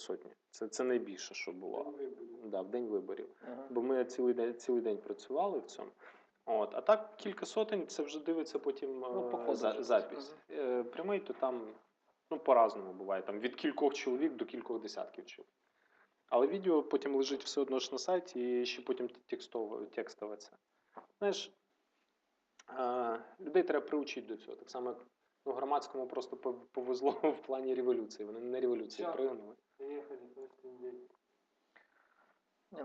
сотні. Це, це найбільше, що було. Да, в день виборів. Ага. Бо ми цілий день, цілий день працювали в цьому. От, а так кілька сотень, це вже дивиться потім Ну, е, за, запись. Е, Прямий, то там ну, по-разному буває. Там від кількох чоловік до кількох десятків чоловік. Але відео потім лежить все одно ж на сайті і ще потім текстово, текстове це. Знаєш, е, людей треба приучити до цього. Так само, як ну, громадському просто повезло в плані революції. Вони не революції Всё. пригнули. Ні,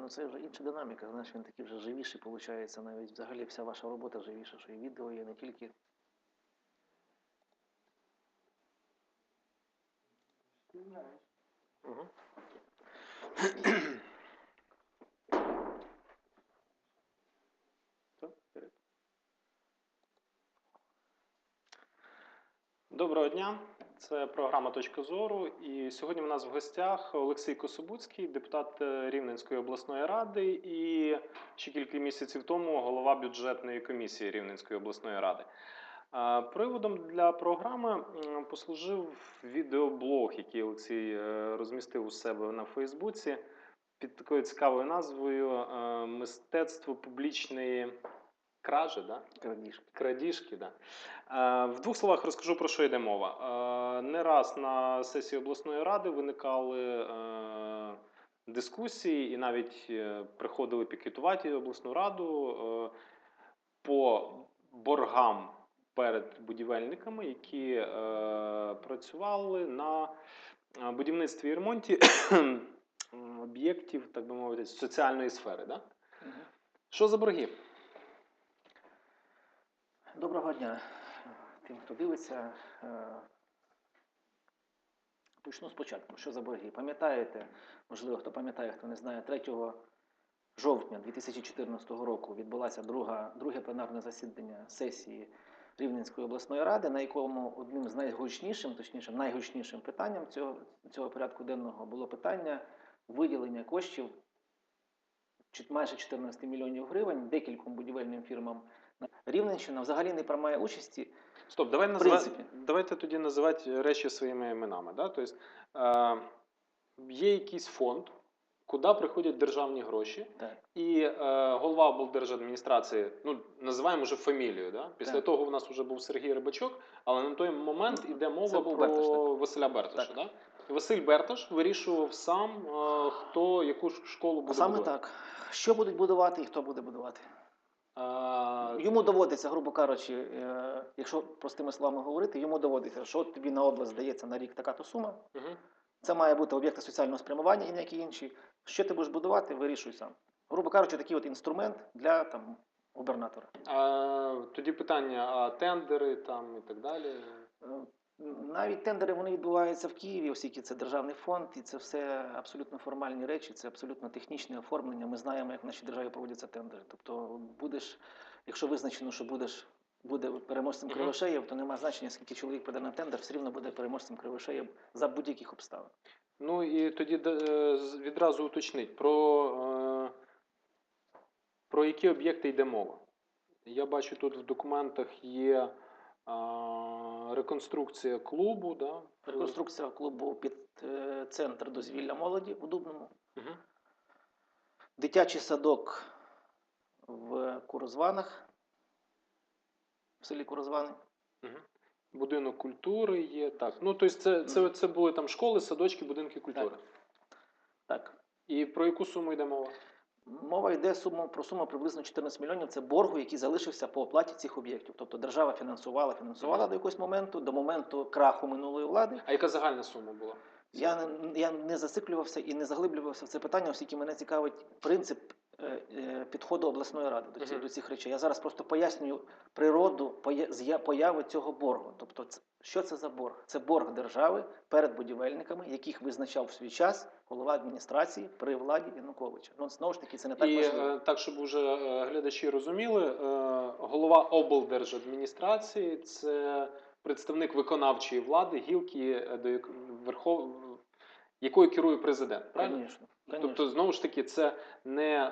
ну це вже інша динаміка. Знаєш, він такий вже живіший, виходить. Навіть взагалі вся ваша робота живіша, що і відео є, не тільки. Доброго дня, це програма Точка зору. І сьогодні у нас в гостях Олексій Кособуцький, депутат е, Рівненської обласної ради, і ще кілька місяців тому голова бюджетної комісії Рівненської обласної ради. Приводом для програми послужив відеоблог, який Олексій е, розмістив у себе на Фейсбуці під такою цікавою назвою е, Мистецтво публічної кражі. Да? Крадіжки. Крадіжки, да. Е, В двох словах розкажу про що йде мова. Е, Не раз на сесії обласної ради виникали е, дискусії і навіть е, приходили пікетувати обласну раду е, по боргам перед будівельниками, які е, працювали на е, будівництві і ремонті об'єктів, так би мовити, соціальної сфери. Да? Мгм. Що за борги? Доброго дня тим, хто дивиться. Е, Почну спочатку. Що за борги? Пам'ятаєте, можливо, хто пам'ятає, хто не знає, 3 жовтня 2014 року відбулося друга, друге пленарне засідання сесії Рівненської обласної ради, на якому одним з найгучнішим, точніше, найгучнішим питанням цього, цього порядку денного було питання виділення коштів майже 14 мільйонів гривень декільком будівельним фірмам Рівненщина взагалі не приймає участі. Стоп, давай В назва... давайте тоді називати речі своїми іменами. Да? Тобто, е, є якийсь фонд, куди приходять державні гроші, Так. і е, голова облдержадміністрації, ну називаємо вже фамілію. Да? Після Так. того у нас вже був Сергій Рибачок, але на той момент іде мова про Бертош. Василя Бертоша. Да? Василь Бертош вирішував сам, е, хто яку школу буде Саме будувати. так. Що будуть будувати і хто буде будувати? Е, Йому доводиться, грубо кажучи, е, якщо простими словами говорити, йому доводиться, що тобі на область здається на рік така то сума. мгм. Це має бути об'єкти соціального спрямування і ніякі інші. Що ти будеш будувати, вирішуй сам. Грубо кажучи, такий от інструмент для там губернатора. А, тоді питання, а тендери там і так далі. Навіть тендери вони відбуваються в Києві, оскільки це державний фонд, і це все абсолютно формальні речі, це абсолютно технічне оформлення. Ми знаємо, як в нашій державі проводяться тендери. Тобто, будеш, якщо визначено, що будеш буде переможцем Мгм. Кривошеєв, то немає значення, скільки чоловік прийде на тендер, все рівно буде переможцем Кривошеєв за будь-яких обставин. Ну і тоді е, відразу уточніть, про, е, про які об'єкти йде мова. Я бачу, тут в документах є реконструкція клубу. Да? Реконструкція клубу під е, центр дозвілля молоді у Дубному, Мгм. дитячий садок в Курозванах, в селі Курозвани. Мгм. Будинок культури є. Так. Ну, тобто це, це, це були там школи, садочки, будинки культури. Так. І про яку суму йде мова? Мова йде сума, про суму приблизно 14 мільйонів. Це боргу, який залишився по оплаті цих об'єктів. Тобто держава фінансувала, фінансувала до якогось моменту, до моменту краху минулої влади. А яка загальна сума була? Я не, я не зациклювався і не заглиблювався в це питання, оскільки мене цікавить принцип підходу обласної ради до цих, Мгм. до цих речей. Я зараз просто пояснюю природу поя- появи цього боргу. Тобто, що це за борг? Це борг держави перед будівельниками, яких визначав в свій час голова адміністрації при владі Януковича. Ну знову ж таки, це не так і важливо. е, так, щоб вже е, глядачі розуміли, е, голова облдержадміністрації це представник виконавчої влади, гілки, е, до верхов... якою керує президент. Правильно? Звісно. Тобто, знову ж таки, це не е,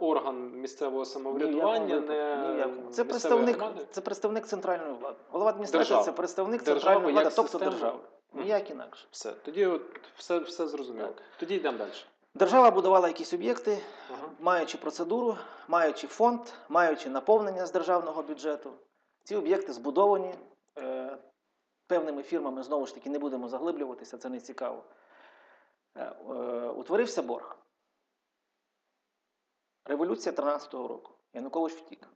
орган місцевого самоврядування, не ні це представник, громади. це представник центральної влади. Голова адміністрації це представник Держави центральної влади, тобто держави. Ніяк інакше. Все. Тоді от все, все зрозуміло. Так. Тоді йдемо далі. Держава будувала якісь об'єкти, Ага. маючи процедуру, маючи фонд, маючи наповнення з державного бюджету. Ці об'єкти збудовані е, певними фірмами, знову ж таки, не будемо заглиблюватися, це не цікаво. Е, е, утворився борг. Революція 13-го року. Янукович втік.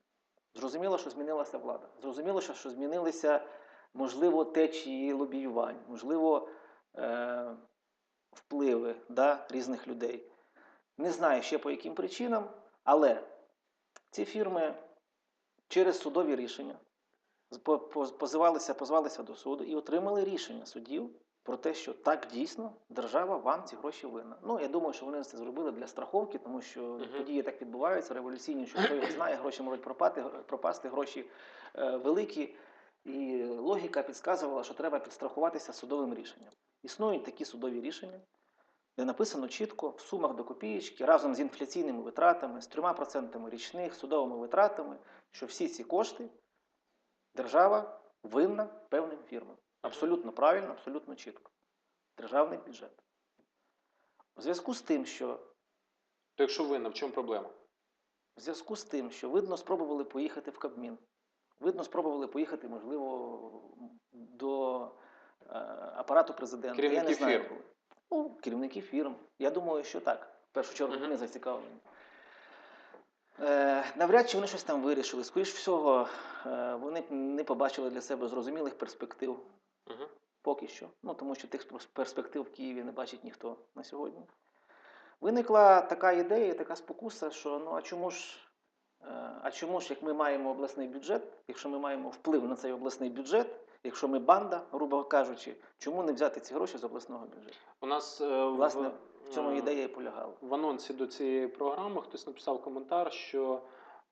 Зрозуміло, що змінилася влада. Зрозуміло, що, змінилися, можливо, течії лобіювань, можливо, е, впливи да, різних людей. Не знаю ще по яким причинам, але ці фірми через судові рішення позивалися, позвалися до суду і отримали рішення судів про те, що так дійсно держава вам ці гроші винна. Ну я думаю, що вони це зробили для страховки, тому що Мгм. події так відбуваються, революційні, що хто його знає, гроші можуть пропати, пропасти, гроші е, великі. І логіка підказувала, що треба підстрахуватися судовим рішенням. Існують такі судові рішення, де написано чітко в сумах до копієчки разом з інфляційними витратами, з 3% річних судовими витратами, що всі ці кошти держава винна певним фірмам. Абсолютно правильно, абсолютно чітко. Державний бюджет. У зв'язку з тим, що То якщо винна, в чому проблема? в зв'язку з тим, що видно, спробували поїхати в Кабмін. Видно, спробували поїхати, можливо, до е, апарату президента. Я не знаю. фірм. Ну, керівники фірм. Я думаю, що так. В першу чергу вони зацікавлені. Е, навряд чи вони щось там вирішили. Скоріш всього, е, вони не побачили для себе зрозумілих перспектив Угу. поки що. Ну, тому що тих перспектив в Києві не бачить ніхто на сьогодні. Виникла така ідея, така спокуса, що ну а чому ж, е, а чому ж, як ми маємо обласний бюджет, якщо ми маємо вплив на цей обласний бюджет, якщо ми банда, грубо кажучи, чому не взяти ці гроші з обласного бюджету? У нас е, в- Власне, в цьому е, ідея і полягала. В анонсі до цієї програми хтось написав коментар, що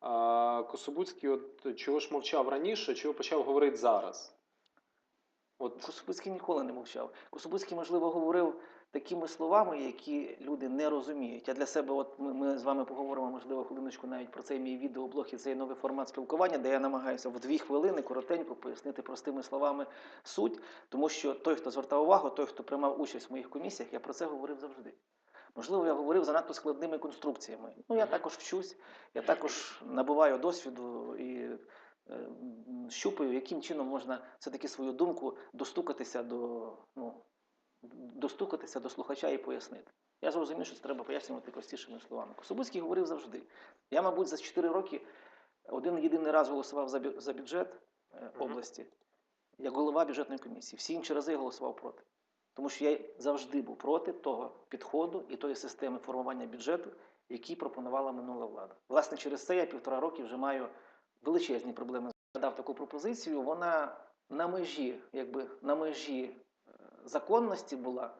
е, Кособуцький от чого ж мовчав раніше, чого почав говорити зараз. От Косубицький ніколи не мовчав. Косубицький, можливо, говорив такими словами, які люди не розуміють. Я для себе, от ми, ми з вами поговоримо, можливо, хвилиночку навіть про цей мій відеоблог і цей новий формат спілкування, де я намагаюся в дві хвилини коротенько пояснити простими словами суть, тому що той, хто звертав увагу, той, хто приймав участь в моїх комісіях, я про це говорив завжди. Можливо, я говорив занадто складними конструкціями. Ну, я також вчусь, я також набуваю досвіду і щупаю, яким чином можна все-таки свою думку достукатися до, ну, достукатися до слухача і пояснити. Я зрозумів, що це треба пояснювати простішими словами. Кособицький говорив завжди. Я, мабуть, за 4 роки один єдиний раз голосував за, бю- за бюджет е, області як голова бюджетної комісії. Всі інші рази я голосував проти. Тому що я завжди був проти того підходу і тої системи формування бюджету, які пропонувала минула влада. Власне, через це я півтора роки вже маю величезні проблеми. Дав таку пропозицію. Вона на межі, якби на межі е, законності була,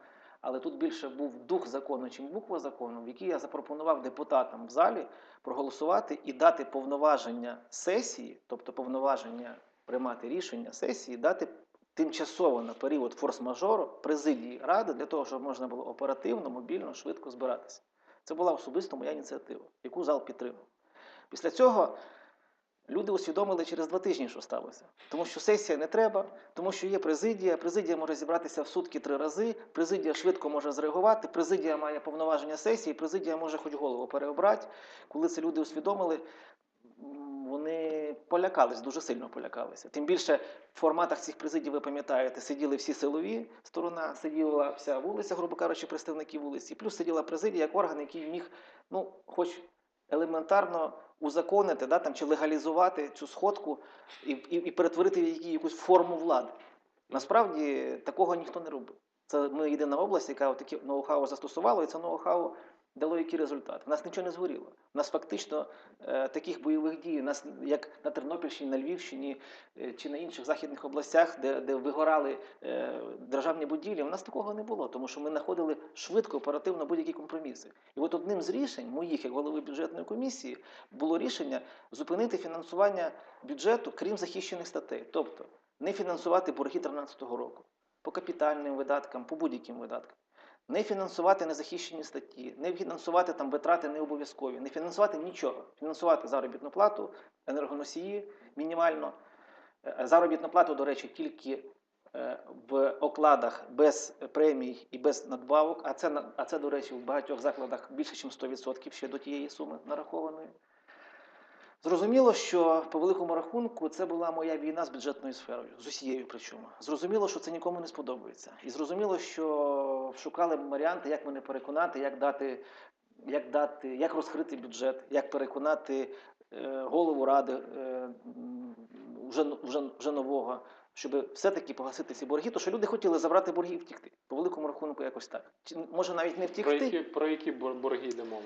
але тут більше був дух закону, чим буква закону, в якій я запропонував депутатам в залі проголосувати і дати повноваження сесії, тобто повноваження приймати рішення сесії, дати тимчасово на період форс-мажору президії ради для того, щоб можна було оперативно, мобільно, швидко збиратися. Це була особисто моя ініціатива, яку зал підтримав. Після цього люди усвідомили через два тижні, що сталося. Тому що сесія не треба, тому що є президія. Президія може зібратися в сутки три рази. Президія швидко може зреагувати. Президія має повноваження сесії, президія може хоч голову переобрати. Коли це люди усвідомили, вони полякались, дуже сильно полякалися. Tим більше в форматах цих президій, ви пам'ятаєте, сиділи всі силові сторона, сиділа вся вулиця, грубо кажучи, представники вулиці, плюс сиділа президія як орган, який міг, ну, хоч елементарно узаконити да, там, чи легалізувати цю сходку і, і, і перетворити її якусь форму влади. Насправді такого ніхто не робив. Це ми єдина область, яка таке ноу-хау застосувала, і це ноу-хау дало який результат. У нас нічого не згоріло. У нас фактично е, таких бойових дій, у нас як на Тернопільщині, на Львівщині е, чи на інших західних областях, де, де вигорали е, державні будівлі, у нас такого не було, тому що ми знаходили швидко, оперативно будь-які компроміси. І от одним з рішень моїх, як голови бюджетної комісії, було рішення зупинити фінансування бюджету, крім захищених статей, тобто не фінансувати борги 2013 року по капітальним видаткам, по будь-яким видаткам. Не фінансувати незахищені статті, не фінансувати там витрати не обов'язкові, не фінансувати нічого. Фінансувати заробітну плату, енергоносії мінімально. Е, Заробітну плату, до речі, тільки е, в окладах без премій і без надбавок, а це, а це, до речі, в багатьох закладах більше, ніж 100% ще до тієї суми нарахованої. Зрозуміло, що по великому рахунку це була моя війна з бюджетною сферою, з усією причому. Зрозуміло, що це нікому не сподобається. І зрозуміло, що шукали варіанти, як мене переконати, як дати, як дати, як розкрити бюджет, як переконати е, голову ради е, вже, вже, вже нового, щоб все-таки погасити ці борги. То що люди хотіли забрати борги і втікти. По великому рахунку, якось так. Чи може навіть не Про які, про які бор- борги йде мова?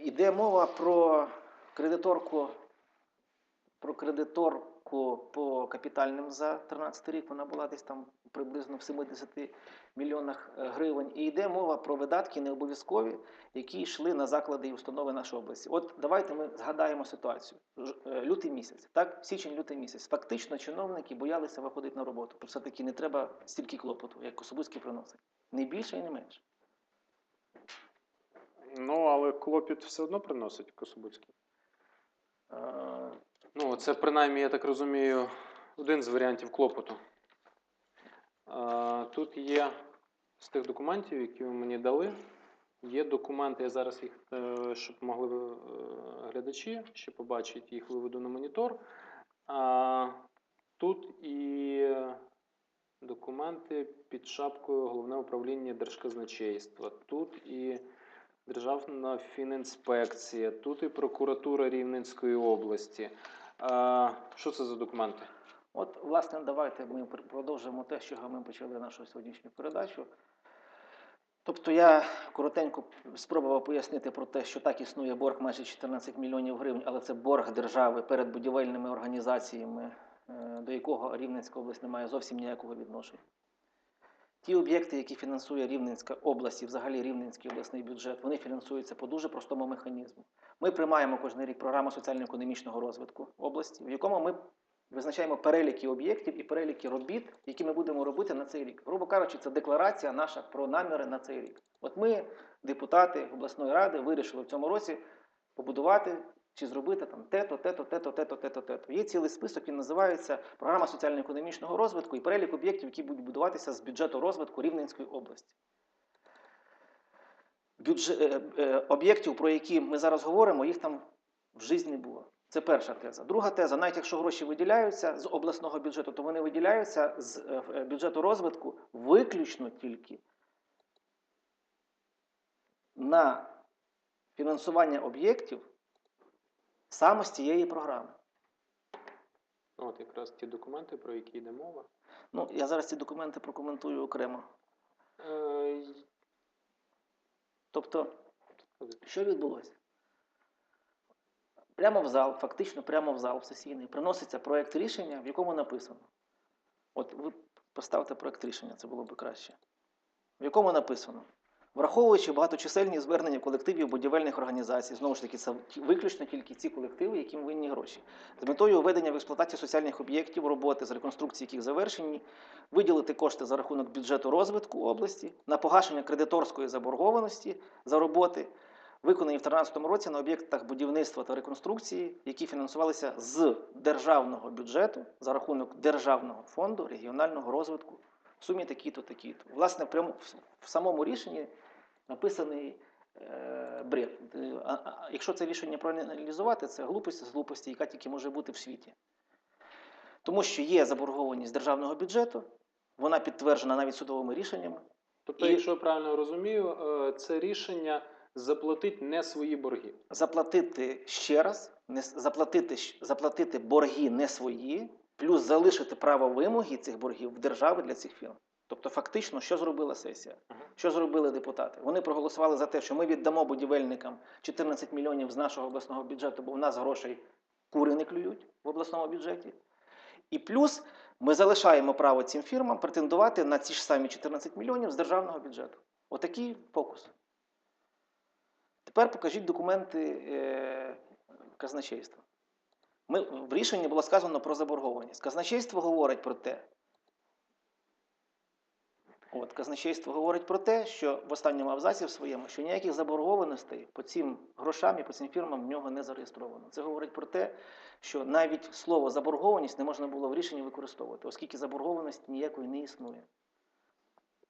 Іде мова про кредиторку, про кредиторку по капітальним за 13 рік. Вона була десь там приблизно в 70 мільйонах е, гривень. І йде мова про видатки необов'язкові, які йшли на заклади і установи нашої області. От давайте ми згадаємо ситуацію. Е, Лютий місяць, так, січень-лютий місяць. Фактично чиновники боялися виходити на роботу. Бо все-таки не треба стільки клопоту, як Кособузький приносить. Не більше і не менше. Ну, але клопіт все одно приносить Кособуцький. Ну, це принаймні, я так розумію, один з варіантів клопоту. Тут є з тих документів, які ви мені дали. Є документи, я зараз їх, е, щоб могли е, глядачі ще побачити, їх виведу на монітор. Тут і документи під шапкою Головне управління Держказначейства. Тут і Державна фінінспекція, тут і прокуратура Рівненської області. Що це за документи? От, власне, давайте ми продовжимо те, з чого ми почали нашу сьогоднішню передачу. Тобто я коротенько спробував пояснити про те, що так існує борг майже 14 мільйонів гривень, але це борг держави перед будівельними організаціями, е, до якого Рівненська область не має зовсім ніякого відношення. Ті об'єкти, які фінансує Рівненська область і взагалі Рівненський обласний бюджет, вони фінансуються по дуже простому механізму. Ми приймаємо кожен рік програму соціально-економічного розвитку області, в якому ми визначаємо переліки об'єктів і переліки робіт, які ми будемо робити на цей рік. Грубо кажучи, це декларація наша про наміри на цей рік. От ми, депутати обласної ради, вирішили в цьому році побудувати чи зробити там те-то, те-то, те-то, те-то, те-то, те-то. Є цілий список, він називається Програма соціально-економічного розвитку і перелік об'єктів, які будуть будуватися з бюджету розвитку Рівненської області. Бюджет, е, об'єктів, про які ми зараз говоримо, їх там в житті не було. Це перша теза. Друга теза, навіть якщо гроші виділяються з обласного бюджету, то вони виділяються з е, е, бюджету розвитку виключно тільки на фінансування об'єктів саме з цієї програми. Ну, От якраз ті документи, про які йде мова. Ну, я зараз ці документи прокоментую окремо. Е, Тобто, що відбулося? Прямо в зал, фактично прямо в зал сесійний, приноситься проєкт рішення, в якому написано. От ви поставте проєкт рішення, це було б краще. В якому написано. Враховуючи багаточисельні звернення колективів будівельних організацій, знову ж таки, це виключно тільки ці колективи, яким винні гроші, з метою введення в експлуатацію соціальних об'єктів, роботи з реконструкції яких завершені, виділити кошти за рахунок бюджету розвитку області на погашення кредиторської заборгованості за роботи, виконані в 2013 році на об'єктах будівництва та реконструкції, які фінансувалися з державного бюджету за рахунок державного фонду регіонального розвитку в сумі такі-то, такі-то. Власне, прямо в, самому рішенні написаний е, бред. Е, якщо це рішення проаналізувати, це глупость з глупості, яка тільки може бути в світі. Тому що є заборгованість державного бюджету, вона підтверджена навіть судовими рішеннями. Тобто, І- якщо я правильно розумію, е, це рішення заплатить не свої борги. заплатити ще раз, не заплатити, заплатити борги не свої, плюс залишити право вимоги цих боргів в держави для цих фірм. Тобто, фактично, що зробила сесія? Що зробили депутати? Вони проголосували за те, що ми віддамо будівельникам 14 мільйонів з нашого обласного бюджету, бо у нас грошей кури не клюють в обласному бюджеті. І плюс ми залишаємо право цим фірмам претендувати на ці ж самі 14 мільйонів з державного бюджету. Отакий фокус. Тепер покажіть документи е, казначейства. Ми, в рішенні було сказано про заборгованість. Казначейство говорить про те. От, казначейство говорить про те, що в останньому абзаці в своєму, що ніяких заборгованостей по цим грошам і по цим фірмам в нього не зареєстровано. Це говорить про те, що навіть слово заборгованість не можна було в рішенні використовувати, оскільки заборгованості ніякої не існує.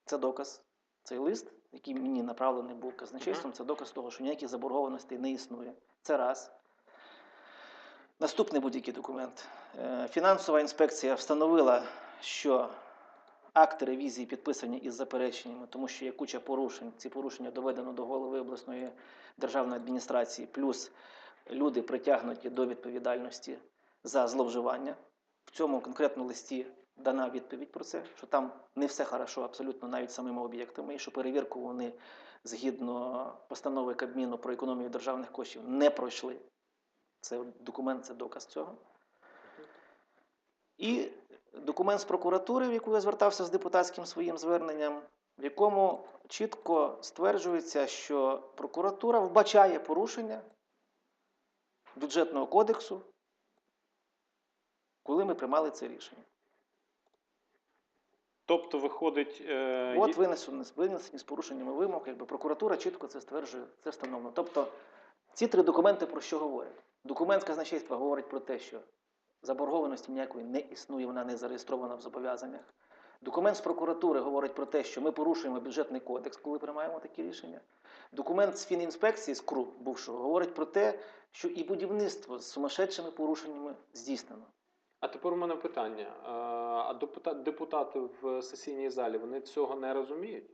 Це доказ. Цей лист, який мені направлений був казначейством, це доказ того, що ніяких заборгованостей не існує. Це раз. Наступний будь-який документ. Е, Фінансова інспекція встановила, що акти ревізії підписані із запереченнями, тому що є куча порушень. Ці порушення доведено до голови обласної державної адміністрації, плюс люди притягнуті до відповідальності за зловживання. В цьому конкретному листі дана відповідь про це, що там не все хорошо абсолютно навіть самими об'єктами, і що перевірку вони згідно постанови Кабміну про економію державних коштів не пройшли. Це документ, це доказ цього. І документ з прокуратури, в яку я звертався з депутатським своїм зверненням, в якому чітко стверджується, що прокуратура вбачає порушення бюджетного кодексу, коли ми приймали це рішення. Тобто виходить. Е, От винесені, винесені з порушеннями вимог, якби прокуратура чітко це стверджує, це встановлено. Тобто ці три документи про що говорять? Документ з казначейства говорить про те, що заборгованості ніякої не існує, вона не зареєстрована в зобов'язаннях. Документ з прокуратури говорить про те, що ми порушуємо бюджетний кодекс, коли приймаємо такі рішення. Документ з фінінспекції з КРУ бувшого говорить про те, що і будівництво з сумасшедшими порушеннями здійснено. А тепер у мене питання. А депутати в сесійній залі вони цього не розуміють?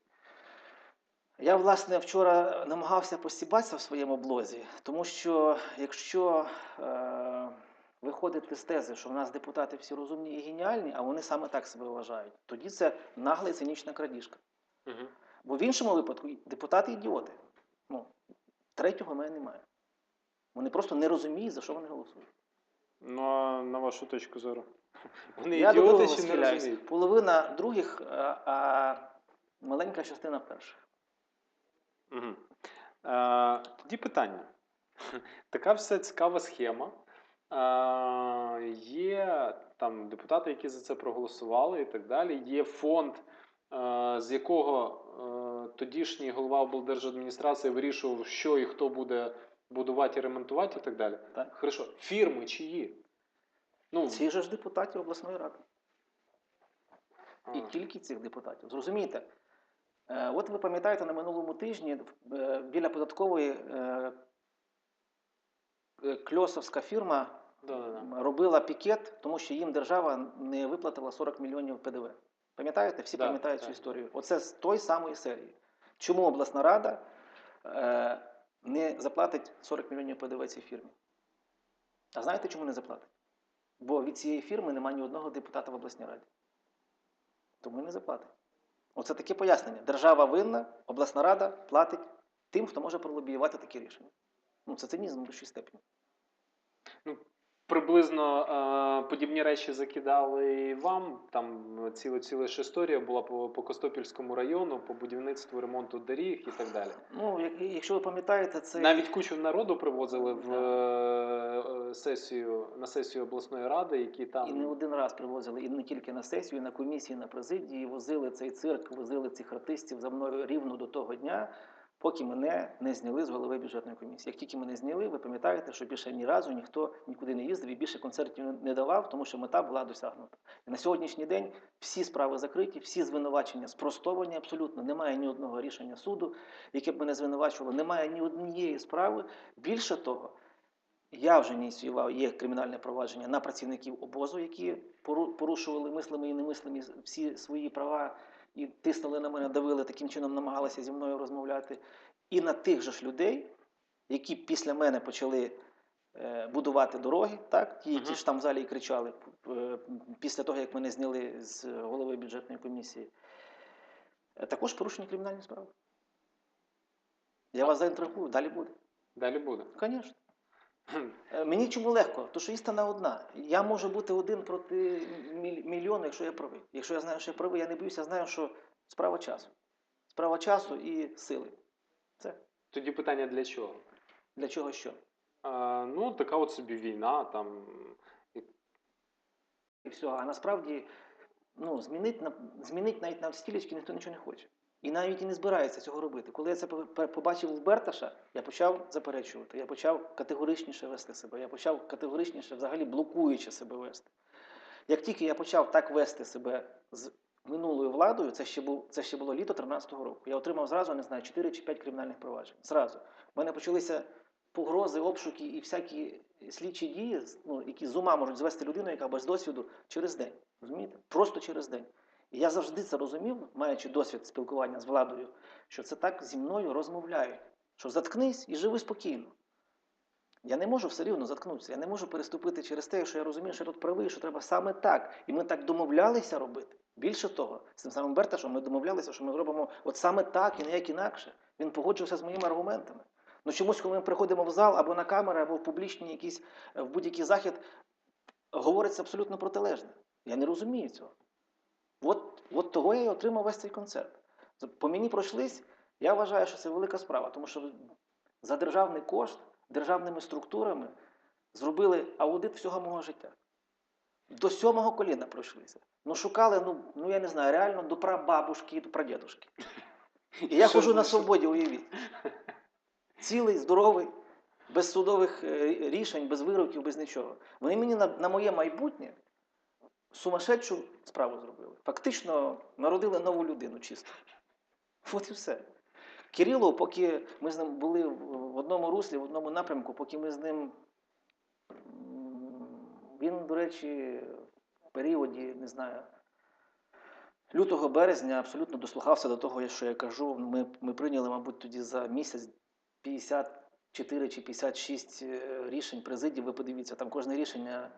Я, власне, вчора намагався постібатися в своєму блозі, тому що якщо е, виходити з тези, що в нас депутати всі розумні і геніальні, а вони саме так себе вважають, тоді це нагла і цинічна крадіжка. Угу. Бо в іншому випадку депутати ідіоти. Ну, третього мене немає. Вони просто не розуміють, за що вони голосують. Ну, а на вашу точку зору. Вони Я ідіоти чи не розуміють? Половина других, а, а маленька частина перших. Угу. Е, тоді питання. Така вся цікава схема. Е, є там депутати, які за це проголосували і так далі. Є фонд, е, з якого е, тодішній голова облдержадміністрації вирішував, що і хто буде будувати і ремонтувати і так далі. Так. Хорошо, фірми чиї? Ну, Ці же ж депутатів обласної ради. а, І тільки цих депутатів. Зрозумійте, е, от ви пам'ятаєте, на минулому тижні е, біля податкової е, е, кльосовська фірма робила пікет, тому що їм держава не виплатила 40 мільйонів ПДВ. Пам'ятаєте? Всі Да, пам'ятають цю історію. Оце з тої самої серії. Чому обласна рада е, не заплатить 40 мільйонів ПДВ цій фірмі? А знаєте, чому не заплатить? Бо від цієї фірми немає ні одного депутата в обласній раді. Тому не заплатить. Оце таке пояснення. Держава винна, обласна рада платить тим, хто може пролобіювати такі рішення. Ну, це цинізм в вищій степені. Приблизно е, подібні речі закидали і вам. Там ціла ціла ж історія була по, по Костопільському району, по будівництву ремонту доріг і так далі. Ну, як- якщо ви пам'ятаєте, це Навіть кучу народу привозили в е, е, сесію на сесію обласної ради, які там і не один раз привозили, і не тільки на сесію, і на комісії, і на президії, возили цей цирк, возили цих артистів за мною рівно до того дня, поки мене не зняли з голови бюджетної комісії. Як тільки мене зняли, ви пам'ятаєте, що більше ні разу ніхто нікуди не їздив і більше концертів не давав, тому що мета була досягнута. І на сьогоднішній день всі справи закриті, всі звинувачення спростовані абсолютно. Немає ні одного рішення суду, яке б мене звинувачувало, немає ні однієї справи. Більше того, я вже ініціював є кримінальне провадження на працівників обозу, які пору- порушували мислими і немислими всі свої права і тиснули на мене, давили, таким чином намагалися зі мною розмовляти. І на тих же ж людей, які після мене почали е, будувати дороги, так, ті, які ж там в залі і кричали е, після того, як мене зняли з голови бюджетної комісії, е, також порушені кримінальні справи. Я вас заінтригую, далі буде. далі буде. Звісно. Е, Мені чому легко? Тому що істина одна. Я можу бути один проти міль- мільйона, якщо я правий. Якщо я знаю, що я правий, я не боюся, знаю, що справа часу. Справа часу і сили. Це Тоді питання для чого? для чого що? Е, ну, така от собі війна, там І все. А насправді ну, змінити, на, змінити навіть на стілечки ніхто нічого не хоче. І навіть і не збирається цього робити. Коли я це по- по- побачив в Берташа, я почав заперечувати, я почав категоричніше вести себе, я почав категоричніше, взагалі блокуючи себе вести. Як тільки я почав так вести себе з минулою владою, це ще, був, це ще було літо 13-го року, я отримав зразу, не знаю, 4 чи 5 кримінальних проваджень. Зразу. У мене почалися погрози, обшуки і всякі слідчі дії, ну, які з ума можуть звести людину, яка без досвіду через день. Розумієте? Просто через день. Я завжди це розумів, маючи досвід спілкування з владою, що це так зі мною розмовляють. Що заткнись і живи спокійно. Я не можу все рівно заткнутися, я не можу переступити через те, що я розумію, що я тут правий, що треба саме так. І ми так домовлялися робити. Більше того, з тим самим Берташем ми домовлялися, що ми зробимо от саме так і ніяк інакше. Він погоджувався з моїми аргументами. Ну чомусь, коли ми приходимо в зал або на камери, або в публічні якісь е, в будь-який захід, говориться абсолютно протилежне. Я не розумію цього. От, того я і отримав весь цей концерт. По мені пройшлись, я вважаю, що це велика справа, тому що за державний кошт, державними структурами зробили аудит всього мого життя. До сьомого коліна пройшлися. Ну, шукали, ну, ну я не знаю, реально до прабабушки і до прадідушки. І я хожу на свободі, уявіть. Цілий, здоровий, без судових е, рішень, без вироків, без нічого. Вони мені на, на моє майбутнє сумасшедшу справу зробили. Фактично народили нову людину чисто. От і все. Кирило, поки ми з ним були в одному руслі, в одному напрямку, поки ми з ним. Він, до речі, в періоді, не знаю, лютого березня абсолютно дослухався до того, що я кажу. Ми, ми прийняли, мабуть, тоді за місяць 54 чи 56 е, рішень президії. Ви подивіться, там кожне рішення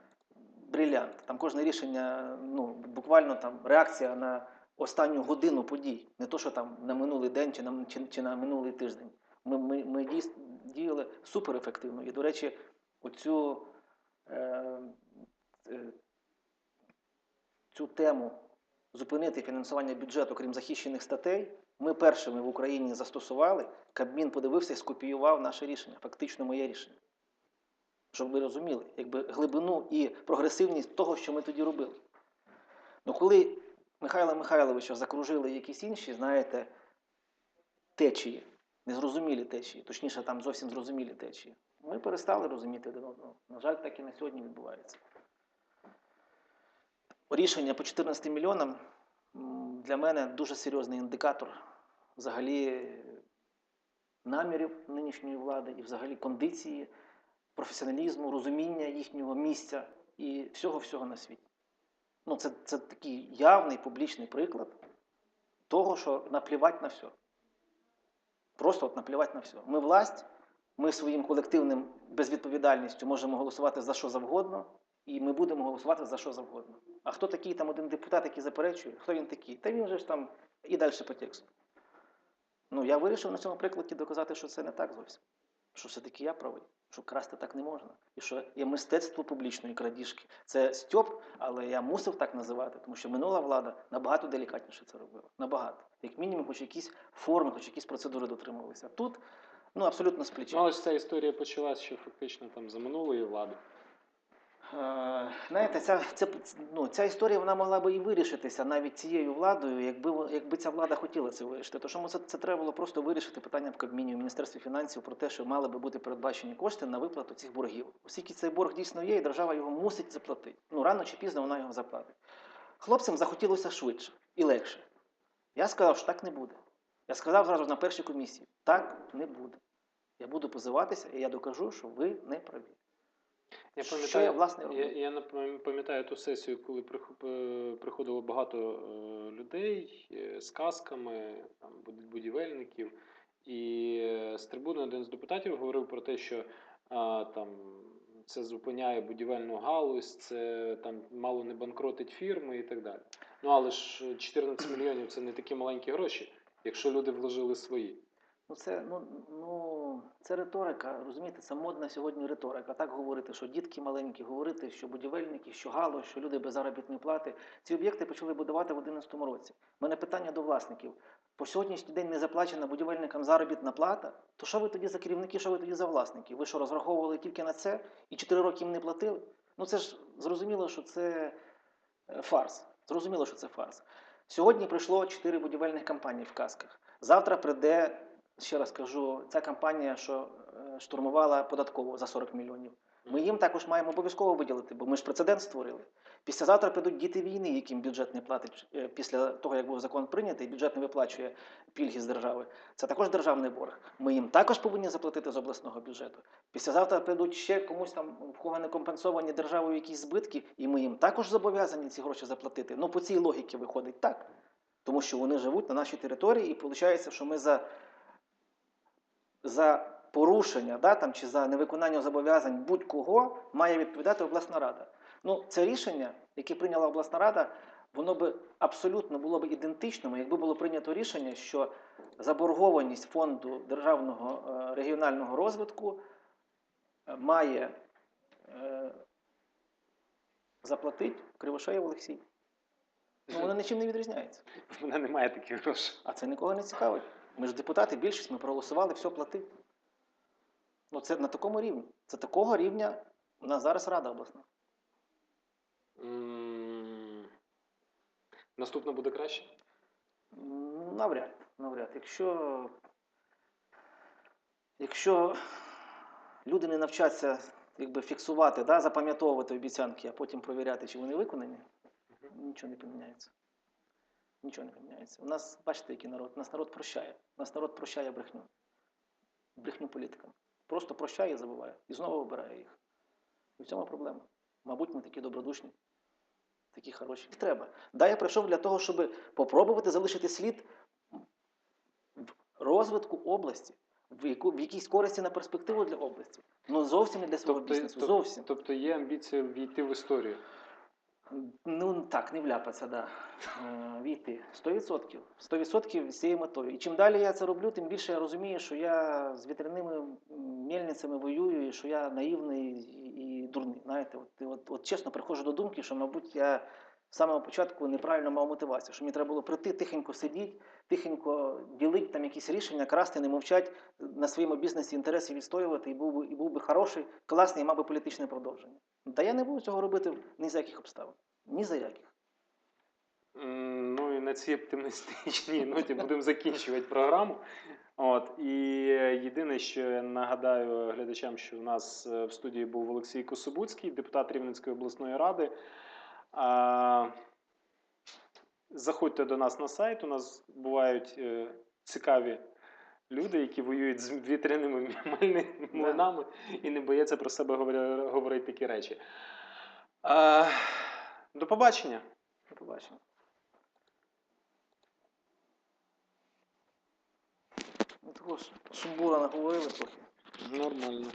брилянт. Там кожне рішення, ну, буквально там реакція на останню годину подій. Не то, що там на минулий день чи на, чи, чи на минулий тиждень. Ми, ми, ми діяли суперефективно. І, до речі, оцю, е, е, цю тему зупинити фінансування бюджету, крім захищених статей, ми першими в Україні застосували. Кабмін подивився і скопіював наше рішення, фактично моє рішення. Щоб ви розуміли, якби глибину і прогресивність того, що ми тоді робили. Ну, коли Михайла Михайловича закружили якісь інші, знаєте, течії, незрозумілі течії, точніше, там зовсім зрозумілі течії, ми перестали розуміти один одного. На жаль, так і на сьогодні відбувається. Рішення по 14 мільйонам для мене дуже серйозний індикатор взагалі намірів нинішньої влади і взагалі кондиції, професіоналізму, розуміння їхнього місця і всього-всього на світі. Ну, це, це такий явний публічний приклад того, що наплівати на все. Просто от наплівати на все. Ми власть, ми своїм колективним безвідповідальністю можемо голосувати за що завгодно, і ми будемо голосувати за що завгодно. А хто такий там один депутат, який заперечує? Хто він такий? Та він же ж там і далі по тексту. Ну, я вирішив на цьому прикладі доказати, що це не так зовсім. Що все-таки я правий, що красти так не можна. І що є мистецтво публічної крадіжки. Це стьоп, але я мусив так називати, тому що минула влада набагато делікатніше це робила. Набагато. Як мінімум, хоч якісь форми, хоч якісь процедури дотримувалися. Тут ну, абсолютно з плеча. Ну, ця історія почалася ще фактично там за минулої влади. Е, Знаєте, ця, ця, ну, ця історія вона могла би і вирішитися навіть цією владою, якби, якби ця влада хотіла це вирішити. Тому це, це треба було просто вирішити питання в Кабміні, в Міністерстві фінансів про те, що мали би бути передбачені кошти на виплату цих боргів. Оскільки цей борг дійсно є, і держава його мусить заплатити. Ну, рано чи пізно вона його заплатить. Хлопцям захотілося швидше і легше. Я сказав, що так не буде. Я сказав зразу на першій комісії: так не буде. Я буду позиватися, і я докажу, що ви не праві. Я Що пам'ятаю, я, власне, я, роблю? я напам- пам'ятаю ту сесію, коли е, приходило багато е, людей е, з касками, там, будівельників. І з трибуни один з депутатів говорив про те, що а, там, це зупиняє будівельну галузь, це там мало не банкротить фірми і так далі. Ну але ж 14 мільйонів це не такі маленькі гроші, якщо люди вложили свої. Ну, це, ну, ну, це риторика, розумієте, це модна сьогодні риторика. Так говорити, що дітки маленькі, говорити, що будівельники, що гало, що люди без заробітної плати. Ці об'єкти почали будувати в 2011 році. У мене питання до власників. По сьогоднішній день не заплачена будівельникам заробітна плата, то що ви тоді за керівники, що ви тоді за власники? Ви що розраховували тільки на це і 4 роки їм не платили? Ну це ж зрозуміло, що це е, фарс. Зрозуміло, що це фарс. Сьогодні прийшло чотири будівельних компанії в касках. Завтра прийде, ще раз кажу, ця компанія, що е, штурмувала податкову за 40 мільйонів. Ми їм також маємо обов'язково виділити, бо ми ж прецедент створили. Післязавтра прийдуть діти війни, яким бюджет не платить е, після того, як був закон прийнятий, бюджет не виплачує пільги з держави. Це також державний борг. Ми їм також повинні заплатити з обласного бюджету. Післязавтра прийдуть ще комусь там, в кого не компенсовані державою якісь збитки, і ми їм також зобов'язані ці гроші заплатити. Ну, по цій логіці виходить так. Тому що вони живуть на нашій території, і виходить, що ми за, за порушення да, там, чи за невиконання зобов'язань будь-кого має відповідати обласна рада. Ну, це рішення, яке прийняла обласна рада, воно би абсолютно було б ідентичним, якби було прийнято рішення, що заборгованість фонду державного е, регіонального розвитку е, має е, заплатити Кривошеєв Олексій. Ну, воно нічим не відрізняється. В мене немає таких грошей. А це нікого не цікавить. Ми ж депутати, більшість, ми проголосували, все плати. Ну, це на такому рівні. Це такого рівня у нас зараз Рада обласна. М, Наступно буде краще? М, Навряд, навряд. Якщо, якщо люди не навчаться якби, фіксувати, да, запам'ятовувати обіцянки, а потім провіряти, чи вони виконані, нічого не поміняється. Нічого не поміняється. У нас, бачите, який народ, у нас народ прощає. У нас народ прощає брехню. Брехню політикам. Просто прощає і забуває. І знову вибирає їх. І в цьому проблема. Мабуть, ми такі добродушні, такі хороші. Треба. Да, я прийшов для того, щоб попробувати залишити слід в розвитку області, в, яку, в якійсь користі на перспективу для області. Ну зовсім не для свого бізнесу. тоб- зовсім. тобто є амбіція війти в історію. Ну так, не вляпатися, да. Війти. 100%. 100% з метою. І чим далі я це роблю, тим більше я розумію, що я з вітряними мельницями воюю, і що я наївний і дурний. Знаєте, от, от, от чесно приходжу до думки, що, мабуть, я з самого початку неправильно мав мотивацію, що мені треба було прийти, тихенько сидіти, тихенько ділити там якісь рішення, красти, не мовчати, на своєму бізнесі інтереси відстоювати, і був би, і був би хороший, класний, і мав би політичне продовження. Та я не буду цього робити ні за яких обставин. Ні за яких. Ну і на цій оптимістичній ноті будемо закінчувати програму. От і єдине, що я нагадаю глядачам, що в нас е, в студії був Олексій Кособуцький, депутат Рівненської обласної ради. Заходьте до нас на сайт. У нас бувають е, цікаві люди, які воюють з вітряними млинами і не бояться про себе говорити такі речі. А, До побачення. До побачення. Такого сумбура наговорили трохи. Нормально.